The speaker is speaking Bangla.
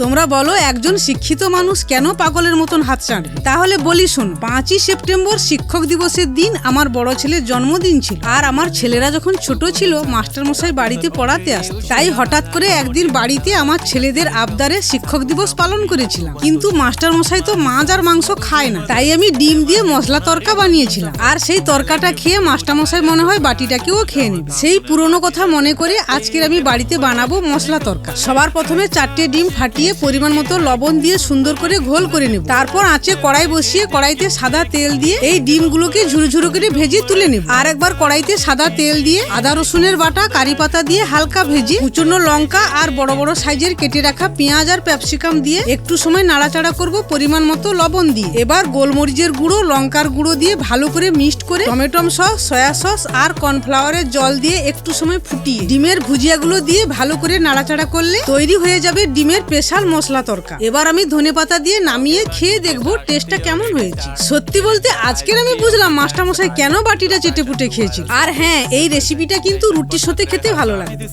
তোমরা বলো, একজন শিক্ষিত মানুষ কেন পাগলের মতন হাত চাঁড়বে তাহলে বলি শোন, পাঁচই সেপ্টেম্বর শিক্ষক দিবসের দিন আমার বড় ছেলের জন্মদিন ছিল। আর আমার ছেলেরা যখন ছোট ছিল মাস্টার মশাই বাড়িতে পড়াতে আসতো। তাই হঠাৎ করে একদিন বাড়িতে আমার ছেলেদের আবদারে শিক্ষক দিবস পালন করেছিলাম। কিন্তু মাস্টার মশাই তো মাছ আর মাংস খায় না। তাই আমি ডিম দিয়ে মশলা তরকা বানিয়েছিলাম। আর সেই তরকাটা খেয়ে মাস্টার মশাই মনে হয় বাটিটাকেও খেয়ে নেবে। সেই পুরনো কথা মনে করে আজকের আমি বাড়িতে বানাবো মশলা তরকা। সবার প্রথমে চারটে ডিম ফাটিয়ে পরিমাণ মতো লবণ দিয়ে সুন্দর করে ঘোল করে নেব। তারপর আঁচে কড়াই বসিয়ে কড়াইতে সাদা তেল দিয়ে এই ডিমগুলোকে ঝুরো ঝুরো করে ভেজে তুলে নেব। আর একবার কড়াইতে সাদা তেল দিয়ে আদা, রসুনের বাটা, কারি পাতা দিয়ে হালকা ভেজে কুচনো লঙ্কা আর বড় বড় সাইজের কেটে রাখা পেঁয়াজ আর ক্যাপসিকাম দিয়ে একটু সময় নাড়াচাড়া করব পরিমাণ মতো লবণ দিয়ে। এবার গোলমরিচের গুঁড়ো, লঙ্কার গুঁড়ো দিয়ে ভালো করে মিক্সড করে টমেটো সস, সয়া সস আর কর্নফ্লাওয়ারের জল দিয়ে একটু সময় ফুটিয়ে ডিমের ভুজিয়াগুলো দিয়ে ভালো করে নাড়াচাড়া করলে তৈরি হয়ে যাবে ডিমের স্পেশাল মশলা তরকা। এবার আমি ধনে পাতা দিয়ে নামিয়ে খেয়ে দেখব টেস্টটা কেমন হয়েছে। সত্যি বলতে আজকের আমি বুঝলাম মাস্টার মশাই কেন বাটিটা চেটে পুটে খেয়েছি আর হ্যাঁ এই রেসিপিটা কিন্তু রুটির সাথে খেতে ভালো লাগে।